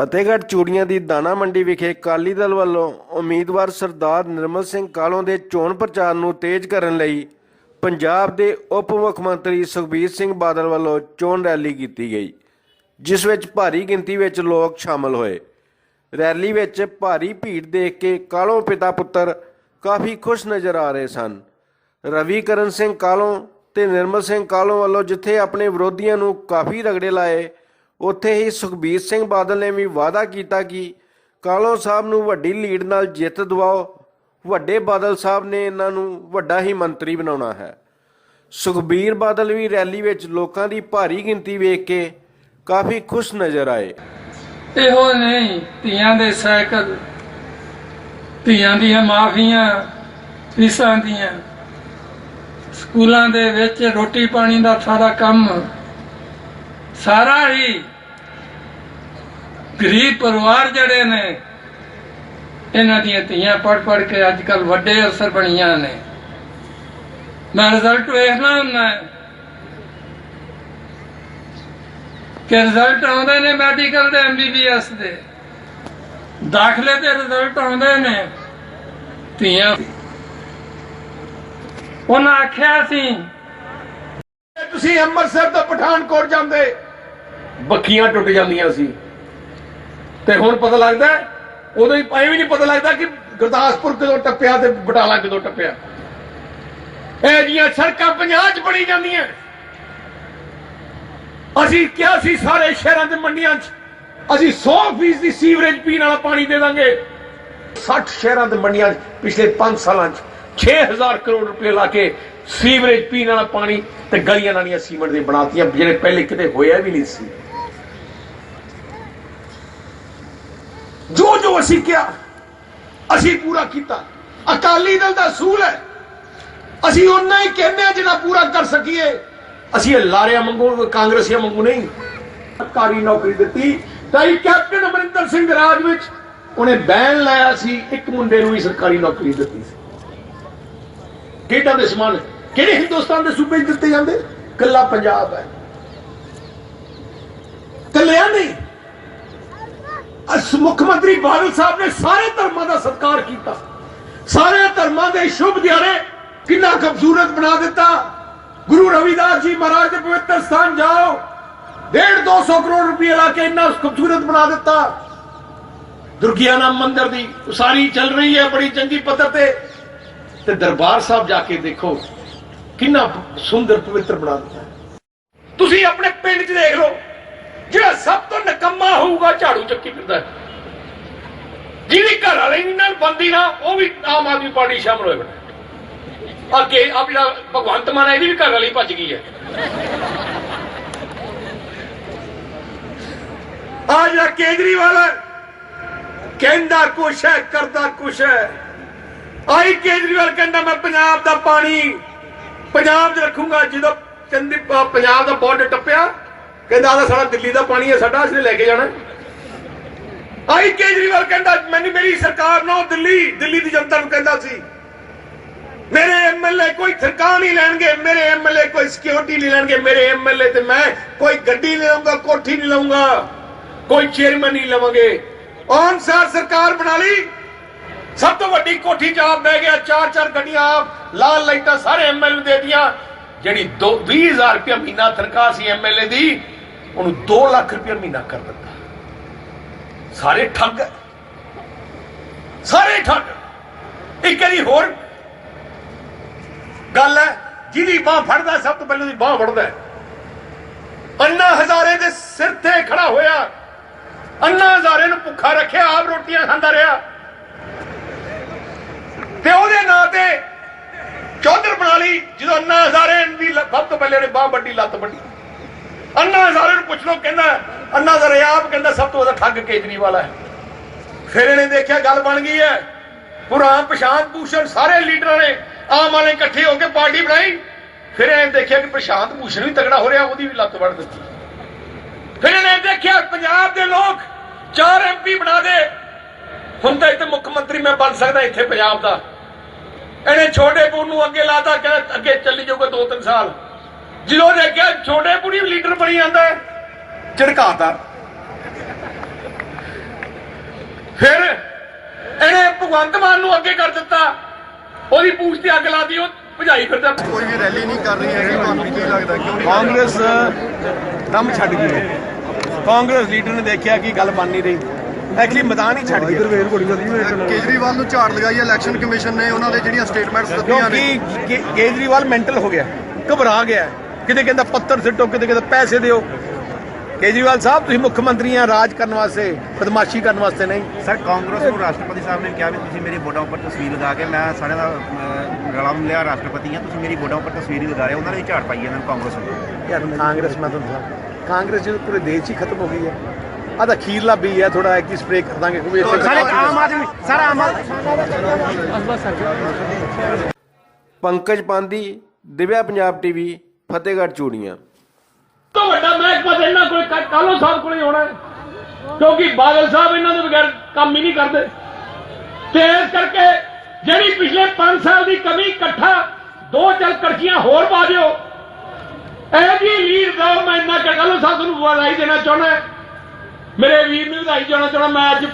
ਫਤਿਹਗੜ੍ਹ ਚੂੜੀਆਂ ਦੀ ਦਾਣਾ ਮੰਡੀ ਵਿਖੇ ਅਕਾਲੀ ਦਲ ਵੱਲੋਂ ਉਮੀਦਵਾਰ ਸਰਦਾਰ ਨਿਰਮਲ ਸਿੰਘ ਕਾਲੋਂ ਦੇ ਚੋਣ ਪ੍ਰਚਾਰ ਨੂੰ ਤੇਜ਼ ਕਰਨ ਲਈ ਪੰਜਾਬ ਦੇ ਉਪ ਮੁੱਖ ਮੰਤਰੀ ਸੁਖਬੀਰ ਸਿੰਘ ਬਾਦਲ ਵੱਲੋਂ ਚੋਣ ਰੈਲੀ ਕੀਤੀ ਗਈ, ਜਿਸ ਵਿੱਚ ਭਾਰੀ ਗਿਣਤੀ ਵਿੱਚ ਲੋਕ ਸ਼ਾਮਲ ਹੋਏ। ਰੈਲੀ ਵਿੱਚ ਭਾਰੀ ਭੀੜ ਦੇਖ ਕੇ ਕਾਲੋਂ ਪਿਤਾ ਪੁੱਤਰ ਕਾਫੀ ਖੁਸ਼ ਨਜ਼ਰ ਆ ਰਹੇ ਸਨ। ਰਵੀ ਕਰਨ ਸਿੰਘ ਕਾਲੋਂ ਤੇ ਨਿਰਮਲ ਸਿੰਘ ਕਾਲੋਂ ਵੱਲੋਂ ਜਿੱਥੇ ਆਪਣੇ ਵਿਰੋਧੀਆਂ ਨੂੰ ਕਾਫੀ ਰਗੜੇ ਲਾਏ ਉੱਥੇ ਹੀ ਸੁਖਬੀਰ ਸਿੰਘ ਬਾਦਲ ਨੇ ਵੀ ਵਾਅਦਾ ਕੀਤਾ ਕਿ ਕਾਲੋਂ ਸਾਹਿਬ ਨੂੰ ਵੱਡੀ ਲੀਡ ਨਾਲ ਜਿੱਤ ਦਿਵਾਓ। ਵੱਡੇ ਬਾਦਲ ਸਾਹਿਬ ਨੇ ਇਹਨਾਂ ਨੂੰ ਵੱਡਾ ਹੀ ਮੰਤਰੀ ਬਣਾਉਣਾ ਹੈ। ਸੁਖਬੀਰ ਬਾਦਲ ਵੀ ਰੈਲੀ ਵਿੱਚ ਲੋਕਾਂ ਦੀ ਭਾਰੀ ਗਿਣਤੀ ਵੇਖ ਕੇ ਕਾਫੀ ਖੁਸ਼ ਨਜ਼ਰ ਆਏ। ਇਹੋ ਨਹੀਂ, ਧੀਆਂ ਦੇ ਸਾਈਕਲ, ਧੀਆਂ ਦੀਆਂ ਮਾਫੀਆਂ, ਫੀਸਾਂ ਦੀਆਂ। ਸਕੂਲਾਂ ਦੇ ਵਿੱਚ ਰੋਟੀ ਪਾਣੀ ਦਾ ਸਾਰਾ ਕੰਮ ਸਾਰਾ ਹੀ ਗਰੀਬ ਪਰਿਵਾਰ ਜਿਹੜੇ ਨੇ, ਇਹਨਾਂ ਦੀਆਂ ਧੀਆਂ ਪੜ ਪੜ ਕੇ ਅੱਜ ਕੱਲ ਵੱਡੇ ਅਫਸਰ ਬਣੀਆਂ ਨੇ। ਮੈਂ ਰਿਜ਼ਲਟ ਵੇਖਣਾ ਹੁੰਦਾ। ਕਿ ਰਿਜ਼ਲਟ ਆਉਂਦੇ ਨੇ ਮੈਡੀਕਲ ਦੇ ਐਮਬੀਬੀਐਸ ਦੇ। ਦਾਖਲੇ ਦੇ ਰਿਜ਼ਲਟ ਆਉਂਦੇ ਨੇ ਧੀਆਂ। ਉਹਨਾਂ ਆਖਿਆ ਸੀ, ਤੁਸੀਂ ਅੰਮ੍ਰਿਤਸਰ ਤੋਂ ਪਠਾਨਕੋਟ ਜਾਂਦੇ। ਬੱਕੀਆਂ ਟੁੱਟ ਜਾਂਦੀਆਂ ਸੀ। ਤੇ ਹੁਣ ਪਤਾ ਲੱਗਦਾ ਉਦੋਂ ਹੀ ਐਵੇਂ ਨਹੀਂ ਪਤਾ ਲੱਗਦਾ ਕਿ ਗੁਰਦਾਸਪੁਰ ਕਦੋਂ ਟੱਪਿਆ ਤੇ ਬਟਾਲਾ ਕਦੋਂ ਟੱਪਿਆ। ਇਹ ਜੀਆਂ ਸੜਕਾਂ ਪੰਜਾਬ 'ਚ ਬਣੀ ਜਾਂਦੀਆਂ। ਅਸੀਂ ਕਿਹਾ ਸੀ ਸਾਰੇ ਸ਼ਹਿਰਾਂ ਦੇ ਮੰਡੀਆਂ 'ਚ, ਅਸੀਂ 100% ਦੀ ਸੀਵਰੇਜ ਪੀਣ ਵਾਲਾ ਪਾਣੀ ਦੇ ਦਾਂਗੇ। 60 ਸ਼ਹਿਰਾਂ ਦੇ ਮੰਡੀਆਂ 'ਚ ਪਿਛਲੇ 5 ਸਾਲਾਂ 'ਚ 6000 ਕਰੋੜ ਰੁਪਏ ਲਾ ਕੇ ਸੀਵਰੇਜ ਪੀਣ ਵਾਲਾ ਪਾਣੀ ਤੇ ਗਲੀਆਂ ਨਾਲੀਆਂ ਸੀਮੈਂਟ ਦੀਆਂ ਬਣਾਤੀਆਂ, ਜਿਹੜੇ ਪਹਿਲੇ ਕਿਤੇ ਹੋਇਆ ਵੀ ਨਹੀਂ ਸੀ। ਜੋ ਜੋ ਅਸੀਂ ਕਿਹਾ, ਅਸੀਂ ਪੂਰਾ ਕੀਤਾ। ਅਕਾਲੀ ਦਲ ਦਾ ਅਸੂਲ ਹੈ। ਅਸੀਂ ਉਹਨਾਂ ਹੀ ਕਹਿੰਦੇ ਆ ਜਿੰਨਾ ਪੂਰਾ ਕਰ ਸਕੀਏ। ਅਸੀਂ ਲਾਰਿਆਂ ਮੰਗੂ ਕਾਂਗਰਸੀਆਂ ਮੰਗੂ ਨਹੀਂ। ਸਰਕਾਰੀ ਨੌਕਰੀ ਦਿੱਤੀ, ਤਾਂ ਹੀ ਕੈਪਟਨ ਅਮਰਿੰਦਰ ਸਿੰਘ ਰਾਜ ਵਿੱਚ ਉਹਨੇ ਬੈਨ ਲਾਇਆ ਸੀ, ਇੱਕ ਮੁੰਡੇ ਨੂੰ ਹੀ ਸਰਕਾਰੀ ਨੌਕਰੀ ਦਿੱਤੀ ਸੀ। ਖੇਡਾਂ ਦੇ ਸਮਾਨ ਕਿਹੜੇ ਹਿੰਦੁਸਤਾਨ ਦੇ ਸੂਬੇ 'ਚ ਦਿੱਤੇ ਜਾਂਦੇ? ਕੱਲਾ ਪੰਜਾਬ ਹੈ ਕੱਲਿਆ ਨਹੀਂ ਅਸ ਮੁੱਖ ਮੰਤਰੀ ਬਾਦਲ ਸਾਹਿਬ ਨੇ ਸਾਰੇ ਧਰਮਾਂ ਦਾ ਸਤਿਕਾਰ ਕੀਤਾ। ਸਾਰੇ ਧਰਮਾਂ ਦੇ ਸ਼ੁਭ ਦਿਹਾੜੇ ਕਿੰਨਾ ਖੂਬਸੂਰਤ ਬਣਾ ਦਿੱਤਾ। ਗੁਰੂ ਰਵਿਦਾਸ ਜੀ ਮਹਾਰਾਜ ਦੇ ਪਵਿੱਤਰ ਸਥਾਨ ਜਾਓ। 1.5 200 ਕਰੋੜ ਰੁਪਏ ਲਾ ਕੇ ਇੰਨਾ ਖੂਬਸੂਰਤ ਬਣਾ ਦਿੱਤਾ। ਦੁਰਗਿਆਨਾ ਮੰਦਿਰ ਦੀ ਉਸਾਰੀ ਚੱਲ ਰਹੀ ਹੈ ਬੜੀ ਚੰਗੀ ਪੱਧਰ ਤੇ। ਤੇ ਦਰਬਾਰ ਸਾਹਿਬ ਜਾ ਕੇ ਦੇਖੋ, ਕਿੰਨਾ ਸੁੰਦਰ ਪਵਿੱਤਰ ਬਣਾ ਦਿੱਤਾ। ਤੁਸੀਂ ਆਪਣੇ ਪਿੰਡ 'ਚ ਦੇਖ ਲਓ। ਜਿਹੜਾ ਸਭ ਤੋਂ ਨਕੰਮਾ ਹੋਊਗਾ, ਝਾੜੂ ਚੱਕੀ ਫਿਰਦਾ ਜਿਹਦੀ ਘਰ ਵਾਲੇ ਨਹੀਂ ਨਾਲ ਬੰਦੀ ਨਾ, ਉਹ ਵੀ ਆਮ ਆਦਮੀ ਪਾਰਟੀ ਸ਼ਾਮਲ ਹੋਏ ਬਣਾ ਅੱਗੇ ਆ ਜਿਹੜਾ ਭਗਵੰਤ ਮਾਨ ਇਹਦੀ ਵੀ ਘਰ ਵਾਲੀ ਭੱਜ ਗਈ ਹੈ। ਆ ਜਿਹੜਾ ਕੇਜਰੀਵਾਲ ਕਹਿੰਦਾ ਕੁਛ ਹੈ, ਕਰਦਾ ਕੁਛ ਹੈ। ਆਈ ਕੇਜਰੀਵਾਲ ਕਹਿੰਦਾ, ਮੈਂ ਪੰਜਾਬ ਦਾ ਪਾਣੀ, ਪੰਜਾਬ 'ਚ ਰੱਖੂੰਗਾ। ਜਦੋਂ ਚੰਦੀ ਪੰਜਾਬ ਦਾ ਬਾਰਡਰ ਟੱਪਿਆ ਕਹਿੰਦਾ ਆਹ ਸਾਡਾ ਦਿੱਲੀ ਦਾ ਪਾਣੀ ਹੈ, ਸਾਡਾ ਅਸੀਂ ਲੈ ਕੇ ਜਾਣਾ। ਆਈ ਕੇਜਰੀਵਾਲ ਕਹਿੰਦਾ, ਮੈਨੂੰ ਮੇਰੀ ਸਰਕਾਰ ਨਾ ਦਿੱਲੀ ਦਿੱਲੀ ਦੀ ਜਨਤਾ ਨੂੰ ਕਹਿੰਦਾ ਸੀ, ਮੇਰੇ ਐਮਐਲਏ ਕੋਈ ਸਰਕਾਰ ਨਹੀਂ ਲੈਣਗੇ, ਮੇਰੇ ਐਮਐਲਏ ਕੋਈ ਸਿਕਿਉਰਿਟੀ ਨਹੀਂ ਲੈਣਗੇ, ਮੇਰੇ ਐਮਐਲਏ ਤੇ ਮੈਂ ਕੋਈ ਗੱਡੀ ਨਹੀਂ ਲਵਾਂਗਾ ਕੋਠੀ ਨਹੀਂ ਲਵਾਂਗਾ ਕੋਈ ਚੇਅਰਮੈਨ ਨਹੀਂ ਲਵਾਂਗੇ। ਅਨਸਾਰ ਸਰਕਾਰ ਬਣਾ ਲਈ। ਸਭ ਤੋਂ ਵੱਡੀ ਕੋਠੀ 'ਚ ਆਪ ਬਹਿ ਗਿਆ, ਚਾਰ ਚਾਰ ਗੱਡੀਆਂ ਆਪ, ਲਾਲ ਲਾਈਟਾਂ ਸਾਰੇ ਐਮਐਲਏ ਦੇ ਦੀਆਂ ਜਿਹੜੀ 20000 ਰੁਪਏ ਮਹੀਨਾ ਤਨਖਾਹ ਸੀ ਐਮਐਲਏ ਦੀ ਉਹਨੂੰ 2 ਲੱਖ ਰੁਪਏ ਮਹੀਨਾ ਕਰ ਦਿੱਤਾ ਸਾਰੇ ਠੱਗ ਸਾਰੇ ਠੱਗ। ਇੱਕ ਇਹਦੀ ਹੋਰ ਗੱਲ ਹੈ ਜਿਹਦੀ ਬਾਹ ਫੜਦਾ, ਸਭ ਤੋਂ ਪਹਿਲਾਂ ਉਹਦੀ ਬਾਹ ਫੜਦਾ ਹੈ। ਅੰਨਾ ਹਜ਼ਾਰੇ ਦੇ ਸਿਰ ਤੇ ਖੜਾ ਹੋਇਆ। ਅੰਨਾ ਹਜ਼ਾਰੇ ਨੂੰ ਭੁੱਖਾ ਰੱਖਿਆ, ਆਪ ਰੋਟੀਆਂ ਖਾਂਦਾ ਰਿਹਾ। ਤੇ ਉਹਦੇ ਨਾਂ ਤੇ ਚੌਧਰ ਬਣਾ ਲਈ, ਜਦੋਂ ਅੰਨਾ ਹਜ਼ਾਰੇ ਦੀ ਸਭ ਤੋਂ ਪਹਿਲੇ ਨੇ ਬਾਹ ਵੱਡੀ ਲੱਤ ਵੱਡੀ ਅੰਨਾ ਹਜ਼ਾਰੇ ਨੂੰ ਪੁੱਛ ਲੋ ਕਹਿੰਦਾ, ਅੰਨਾ ਹਜ਼ਾਰੇ ਆਪ ਕਹਿੰਦਾ, ਸਭ ਤੋਂ ਵੱਡਾ ਠੱਗ ਕੇਜਰੀਵਾਲ ਹੈ। ਫਿਰ ਇਹਨੇ ਦੇਖਿਆ ਗੱਲ ਬਣ ਗਈ ਹੈ। ਪੁਰਾਣ ਪ੍ਰਸ਼ਾਂਤ ਭੂਸ਼ਣ ਸਾਰੇ ਲੀਡਰਾਂ ਨੇ ਆਮ ਵਾਲੇ ਇਕੱਠੇ ਹੋ ਕੇ ਪਾਰਟੀ ਬਣਾਈ। ਫਿਰ ਇਹਨੇ ਦੇਖਿਆ ਕਿ ਪ੍ਰਸ਼ਾਂਤ ਭੂਸ਼ਣ ਵੀ ਤਗੜਾ ਹੋ ਰਿਹਾ, ਉਹਦੀ ਵੀ ਲੱਤ ਵੜ ਦਿੱਤੀ। ਫਿਰ ਇਹਨੇ ਦੇਖਿਆ ਪੰਜਾਬ ਦੇ ਲੋਕ ਚਾਰ ਐਮਪੀ ਬਣਾ ਦੇ। ਹੁਣ ਤਾਂ ਇੱਥੇ ਮੁੱਖ ਮੰਤਰੀ ਮੈਂ ਬਣ ਸਕਦਾ ਇੱਥੇ ਪੰਜਾਬ ਦਾ। ਇਹਨੇ ਛੋਟੇ ਪੂਰ ਨੂੰ ਅੱਗੇ ਲਾਤਾ, ਕਹਿੰਦਾ ਅੱਗੇ ਚੱਲੀ ਜਾਊਗਾ 2-3 ਸਾਲ। ਜਦੋਂ ਦੇਖਿਆ ਛੋਟੇ ਪੂਰੀ ਲੀਡਰ ਬਣੀ ਜਾਂਦਾ ਝੜਕਾਤਾ ਫਿਰ ਇਹਨੇ ਭਗਵੰਤ ਮਾਨ ਨੂੰ ਅੱਗੇ ਕਰ ਦਿੱਤਾ। ਉਹਦੀ ਪੂਛ ਤੇ ਅੱਗ ਲਾਦੀ ਉਹ ਭਜਾਈ ਫਿਰਦਾ। ਕੋਈ ਵੀ ਰੈਲੀ ਨਹੀਂ ਕਰ ਰਹੀ ਹੈਗੀ ਤੁਹਾਨੂੰ ਕੀ ਲੱਗਦਾ ਕਿਉਂ ਨਹੀਂ? ਕਾਂਗਰਸ ਦਮ ਛੱਡ ਗਈ। ਹੈ ਕਾਂਗਰਸ ਲੀਡਰ ਨੇ ਦੇਖਿਆ ਕਿ ਗੱਲ ਬਣ ਨਹੀਂ ਰਹੀ। ਐਕਚੁਅਲੀ ਮੈਦਾਨ ਹੀ ਛੱਡ ਗਿਆ। ਕੇਜਰੀਵਾਲ ਨੂੰ ਝਾੜ ਲਗਾਈ ਹੈ ਇਲੈਕਸ਼ਨ ਕਮਿਸ਼ਨ ਨੇ ਉਹਨਾਂ ਦੇ ਜਿਹੜੀਆਂ ਸਟੇਟਮੈਂਟਸ ਦਿੱਤੀਆਂ ਨੇ। ਕਿਉਂਕਿ ਕੇ- ਕੇਜਰੀਵਾਲ ਮੈਂਟਲ ਹੋ ਗਿਆ ਘਬਰਾ ਗਿਆ। ਕਿਤੇ ਕਹਿੰਦਾ ਪੱਤਰ ਸਿੱਟੋ ਕਿਤੇ ਕਹਿੰਦਾ ਪੈਸੇ ਦਿਓ। ਕੇਜਰੀਵਾਲ ਸਾਹਿਬ ਤੁਸੀਂ ਮੁੱਖ ਮੰਤਰੀ ਆ ਰਾਜ ਕਰਨ ਵਾਸਤੇ ਬਦਮਾਸ਼ੀ ਕਰਨ ਵਾਸਤੇ ਨਹੀਂ? ਸਰ ਕਾਂਗਰਸ ਨੂੰ ਰਾਸ਼ਟਰਪਤੀ ਸਾਹਿਬ ਨੇ ਕਿਹਾ ਵੀ ਤੁਸੀਂ ਮੇਰੀ ਬੋਰਡਾਂ ਉੱਪਰ ਤਸਵੀਰ ਲਗਾ ਕੇ ਮੈਂ ਸਾਰਿਆਂ ਦਾ ਰਲਾ ਮਿਲਿਆ ਰਾਸ਼ਟਰਪਤੀ ਹਾਂ ਤੁਸੀਂ ਮੇਰੀ ਬੋਰਡਾਂ ਉੱਪਰ ਤਸਵੀਰ ਹੀ ਲਗਾ ਰਹੇ ਹੋ। ਉਹਨਾਂ ਨੇ ਝਾੜ ਪਾਈ ਇਹਨਾਂ ਨੂੰ ਕਾਂਗਰਸ ਨੂੰ। ਯਾਰ ਕਾਂਗਰਸ ਮੈਂ ਤੁਹਾਨੂੰ ਕਾਂਗਰਸ ਜੀ ਪੂਰੇ ਦੇਸ਼ ਹੀ ਖਤਮ ਹੋ ਗਈ ਹੈ ਆ ਤਾਂ ਖੀਰਲਾ ਵੀ ਹੈ ਥੋੜਾ ਐਕੀ ਸਪਰੇ ਕਰ ਦਾਂਗੇ ਕੋਈ ਸਾਰੇ ਆਮ ਆਦਮੀ ਸਾਰਾ ਆਮ ਆਦਮੀ। ਪੰਕਜ ਪਾਂਦੀ ਦਿਵਿਆ ਪੰਜਾਬ ਟੀਵੀ ਫਤਿਹਗੜ੍ਹ ਚੂੜੀਆਂ। ਤੋਂ ਵੱਡਾ ਮਹਿਕਮਾ ਤਾਂ ਇਹਨਾਂ ਕੋਲ ਕਾਲੋ ਸਾਹਿਬ ਕੋਲ ਹੀ ਹੋਣਾ ਹੈ। ਕਿਉਂਕਿ ਬਾਦਲ ਸਾਹਿਬ ਇਹਨਾਂ ਦੇ ਬਗੈਰ ਕੰਮ ਹੀ ਨਹੀਂ ਕਰਦੇ। ਤੇ ਇਸ ਕਰਕੇ ਜਿਹੜੀ ਪਿਛਲੇ 5 ਸਾਲ ਦੀ ਕਮੀ ਇਕੱਠਾ ਦੋ ਚਾਰ ਕੜਕੀਆਂ ਹੋਰ ਪਾ ਦਿਓ। ਇਹ ਜੀ ਲੀਡ ਦਾ ਮੈਂ ਇੰਨਾ ਕਾਲੋ ਸਾਹਿਬ ਨੂੰ ਵਧਾਈ ਦੇਣਾ ਚਾਹੁੰਦਾ ਮੇਰੇ ਵੀਰ ਨੂੰ ਵਧਾਈ ਦੇਣਾ ਚਾਹੁੰਦਾ, ਮੈਂ ਅੱਜ